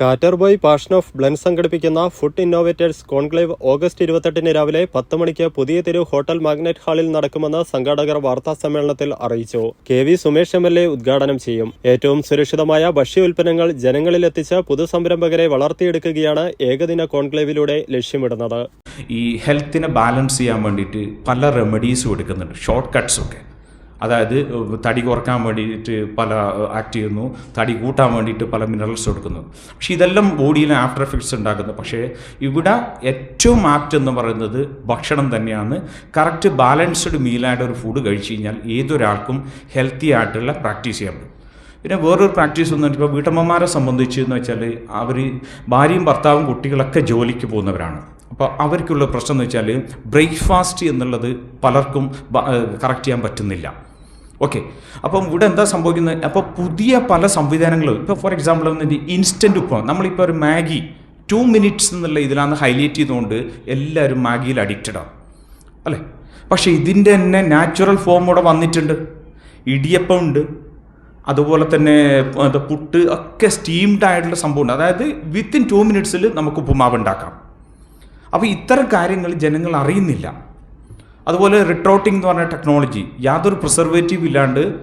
കാറ്റർബോയ് passion of blend സംഘടിപ്പിക്കുന്ന food innovators conclave August ഇരുപത്തെട്ടിന് രാവിലെ പത്ത് മണിക്ക് പുതിയ തെരു ഹോട്ടൽ മാഗ്നറ്റ് ഹാളിൽ നടക്കുമെന്ന് സംഘാടകർ വാർത്താ സമ്മേളനത്തിൽ അറിയിച്ചു. K V Sumesh M L A ഉദ്ഘാടനം ചെയ്യും. ഏറ്റവും സുരക്ഷിതമായ ഭക്ഷ്യ ഉൽപ്പന്നങ്ങൾ ജനങ്ങളിലെത്തിച്ച് പുതുസംരംഭകരെ വളർത്തിയെടുക്കുകയാണ് ഏകദിന കോൺക്ലേവിലൂടെ ലക്ഷ്യമിടുന്നത്. ഈ ഹെൽത്തിനെ ബാലൻസ് ചെയ്യാൻ വേണ്ടിയിട്ട് പല റെമഡീസും എടുക്കുന്നുണ്ട്. ഷോർട്ട് കട്ട്സൊക്കെ അതായത് തടി കുറയ്ക്കാൻ വേണ്ടിയിട്ട് പല ആക്ട് ചെയ്യുന്നു. തടി കൂട്ടാൻ വേണ്ടിയിട്ട് പല മിനറൽസ് കൊടുക്കുന്നു പക്ഷേ ഇതെല്ലാം ബോഡിയിൽ ആഫ്റ്റർ എഫക്ട്സ് ഉണ്ടാക്കുന്നു. പക്ഷേ ഇവിടെ ഏറ്റവും ആപ്റ്റ് എന്ന് പറയുന്നത് ഭക്ഷണം തന്നെയാണ്. കറക്റ്റ് ബാലൻസ്ഡ് മീലായിട്ട് ഒരു ഫുഡ് കഴിച്ചു കഴിഞ്ഞാൽ ഏതൊരാൾക്കും ഹെൽത്തി ആയിട്ടുള്ള പ്രാക്ടീസ് ചെയ്യാൻ പറ്റും. പിന്നെ വേറൊരു പ്രാക്ടീസ് എന്ന് ഇപ്പോൾ വീട്ടമ്മമാരെ സംബന്ധിച്ച് എന്ന് വെച്ചാൽ അവർ ഭാര്യയും ഭർത്താവും കുട്ടികളൊക്കെ ജോലിക്ക് പോകുന്നവരാണ്. അപ്പോൾ അവർക്കുള്ള പ്രശ്നം എന്ന് വെച്ചാൽ ബ്രേക്ക്ഫാസ്റ്റ് എന്നുള്ളത് പലർക്കും കറക്റ്റ് ചെയ്യാൻ പറ്റുന്നില്ല. ഓക്കെ അപ്പം ഇവിടെ എന്താ സംഭവിക്കുന്നത്? അപ്പോൾ പുതിയ പല സംവിധാനങ്ങളും ഇപ്പോൾ ഫോർ എക്സാമ്പിൾ വന്നിട്ട് ഇൻസ്റ്റന്റ് ഉപ്പ്. നമ്മളിപ്പോൾ ഒരു മാഗി ടു മിനിറ്റ്സ് എന്നുള്ള ഇതിലാണ് ഹൈലൈറ്റ് ചെയ്തുകൊണ്ട് എല്ലാവരും മാഗിയിൽ അഡിക്റ്റഡ് ആണ് അല്ലേ? പക്ഷേ ഇതിന്റെ തന്നെ നാച്ചുറൽ ഫോം ഇവിടെ വന്നിട്ടുണ്ട്. ഇടിയപ്പം ഉണ്ട്. അതുപോലെ തന്നെ എന്താ പുട്ട് ഒക്കെ സ്റ്റീംഡ് ആയിട്ടുള്ള സംഭവമുണ്ട് അതായത് വിത്തിൻ ടു മിനിറ്റ്സിൽ നമുക്ക് ഉപ്പുമാവ് ഉണ്ടാക്കാം. അപ്പോൾ ഇത്തരം കാര്യങ്ങൾ ജനങ്ങൾ അറിയുന്നില്ല. അതുപോലെ റിട്രോട്ടിംഗ് എന്ന് പറഞ്ഞ ടെക്നോളജി യാതൊരു പ്രിസർവേറ്റീവ് ഇല്ലാണ്ട്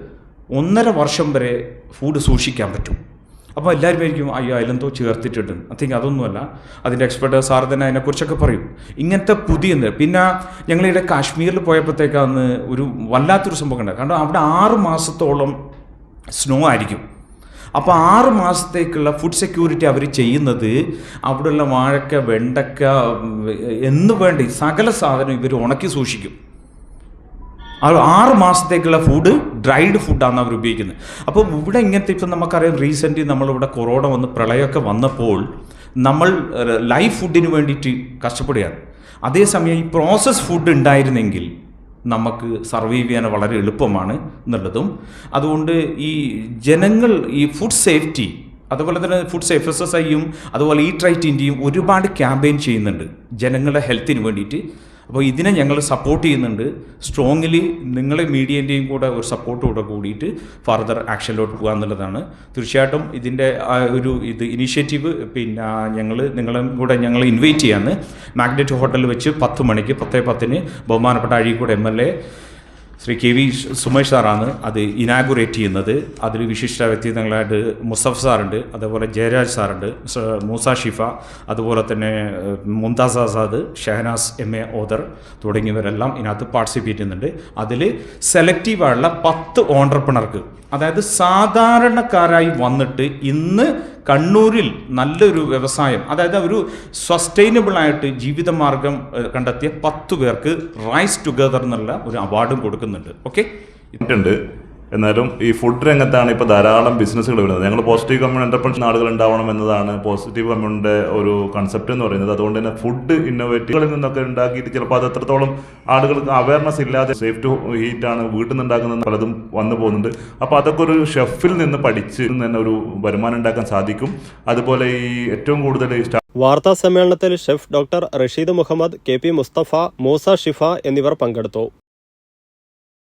ഒന്നര വർഷം വരെ ഫുഡ് സൂക്ഷിക്കാൻ പറ്റും. അപ്പോൾ എല്ലാവരും ആയിരിക്കും അയ്യോ അതിലെന്തോ ചേർത്തിട്ടുണ്ട്. ഐ തിങ്ക് അതൊന്നുമല്ല. അതിന്റെ എക്സ്പെർട്ട് സാർ തന്നെ അതിനെക്കുറിച്ചൊക്കെ പറയും. ഇങ്ങനത്തെ പുതിയ പിന്നെ ഞങ്ങളിവിടെ കാശ്മീരിൽ പോയപ്പോഴത്തേക്കാന്ന് ഒരു വല്ലാത്തൊരു സംഭവം കണ്ടത് കാരണം അവിടെ ആറ് മാസത്തോളം സ്നോ ആയിരിക്കും. അപ്പോൾ ആറ് മാസത്തേക്കുള്ള ഫുഡ് സെക്യൂരിറ്റി അവർ ചെയ്യുന്നത് അവിടെയുള്ള വാഴക്ക വെണ്ടക്ക എന്ന് വേണ്ടി സകല സാധനം ഇവർ ഉണക്കി സൂക്ഷിക്കും. ആറ് മാസത്തേക്കുള്ള ഫുഡ് ഡ്രൈഡ് ഫുഡാണ് അവർ ഉപയോഗിക്കുന്നത്. അപ്പോൾ ഇവിടെ ഇങ്ങനത്തെ ഇപ്പം നമുക്കറിയാം റീസെന്റ് നമ്മളിവിടെ കൊറോണ വന്ന് പ്രളയമൊക്കെ വന്നപ്പോൾ നമ്മൾ ലൈഫ് ഫുഡിന് വേണ്ടിയിട്ട് കഷ്ടപ്പെടുകയാണ്. അതേസമയം ഈ പ്രോസസ് ഫുഡ് ഉണ്ടായിരുന്നെങ്കിൽ നമുക്ക് സർവൈവ് ചെയ്യാൻ വളരെ എളുപ്പമാണ് എന്നുള്ളതും. അതുകൊണ്ട് ഈ ജനങ്ങൾ ഈ ഫുഡ് സേഫ്റ്റി അതുപോലെ തന്നെ ഫുഡ്സ് എഫ് എസ് എസ് ഐയും അതുപോലെ ഈ ട്രൈറ്റ് ഇന്ത്യയും ഒരുപാട് ക്യാമ്പയിൻ ചെയ്യുന്നുണ്ട് ജനങ്ങളുടെ ഹെൽത്തിന് വേണ്ടിയിട്ട്. അപ്പോൾ ഇതിനെ ഞങ്ങൾ സപ്പോർട്ട് ചെയ്യുന്നുണ്ട്. സ്ട്രോങ്ലി നിങ്ങളെ മീഡിയേന്റെയും കൂടെ ഒരു സപ്പോർട്ടോടെ കൂടിയിട്ട് ഫർദർ ആക്ഷനിലോട്ട് പോകുക എന്നുള്ളതാണ്. തീർച്ചയായിട്ടും ഇതിന്റെ ഒരു ഇത് ഇനീഷ്യേറ്റീവ് പിന്നെ ഞങ്ങൾ നിങ്ങളും കൂടെ ഞങ്ങൾ ഇൻവൈറ്റ് ചെയ്യാമെന്ന് മാഗ്നറ്റ് ഹോട്ടലിൽ വെച്ച് പത്ത് മണിക്ക് പത്തേ പത്തിന് ബഹുമാനപ്പെട്ട Azhikode M L A Shri K V Sumesh സാറാണ് അത് ഇനാഗുറേറ്റ് ചെയ്യുന്നത്. അതിൽ വിശിഷ്ട വ്യക്തിത്വങ്ങളായിട്ട് മുസഫ് സാറുണ്ട് അതുപോലെ ജയരാജ് സാറുണ്ട് മൂസ ഷിഫ അതുപോലെ തന്നെ Mumtaz Azad Shahnaz M A other തുടങ്ങിയവരെല്ലാം ഇതിനകത്ത് പാർട്ടിസിപ്പേറ്റ് ചെയ്യുന്നുണ്ട്. അതിൽ സെലക്റ്റീവായുള്ള പത്ത് ഓണ്ടർപ്രണർക്ക് അതായത് സാധാരണക്കാരായി വന്നിട്ട് ഇന്ന് കണ്ണൂരിൽ നല്ലൊരു വ്യവസായം അതായത് ഒരു സസ്റ്റൈനബിൾ ആയിട്ട് ജീവിതമാർഗം കണ്ടെത്തിയ പത്ത് പേർക്ക് റൈസ് ടുഗദർ എന്നുള്ള ഒരു അവാർഡും കൊടുക്കുന്നുണ്ട്. ഓക്കെ ഉണ്ട്. എന്നാലും ഈ ഫുഡ് രംഗത്താണ് ഇപ്പോൾ ധാരാളം ബിസിനസ്സുകൾ വരുന്നത്. ഞങ്ങൾ പോസിറ്റീവ് കമ്മ്യൂൺ എന്റർപ്രൻസ് ആളുകൾ ഉണ്ടാവണം എന്നതാണ് പോസിറ്റീവ് കമ്മ്യൂണിന്റെ ഒരു കൺസെപ്റ്റ് എന്ന് പറയുന്നത്. അതുകൊണ്ട് തന്നെ ഫുഡ് ഇന്നോവേറ്റീവുകളിൽ നിന്നൊക്കെ ഉണ്ടാക്കിയിട്ട് ചിലപ്പോൾ അത് എത്രത്തോളം ആളുകൾക്ക് അവയർനെസ് ഇല്ലാതെ സേഫ് ടു ഹീറ്റ് ആണ് വീട്ടിൽ നിന്ന് ഉണ്ടാക്കുന്നത് പലതും വന്നു പോകുന്നുണ്ട്. അപ്പോൾ അതൊക്കെ ഒരു ഷെഫിൽ നിന്ന് പഠിച്ച് തന്നെ ഒരു വരുമാനം ഉണ്ടാക്കാൻ സാധിക്കും. അതുപോലെ ഈ ഏറ്റവും കൂടുതൽ വാർത്താ സമ്മേളനത്തിൽ chef doctor Rasheed Muhammad K P Mustafa Moosa Shifa എന്നിവർ പങ്കെടുത്തു.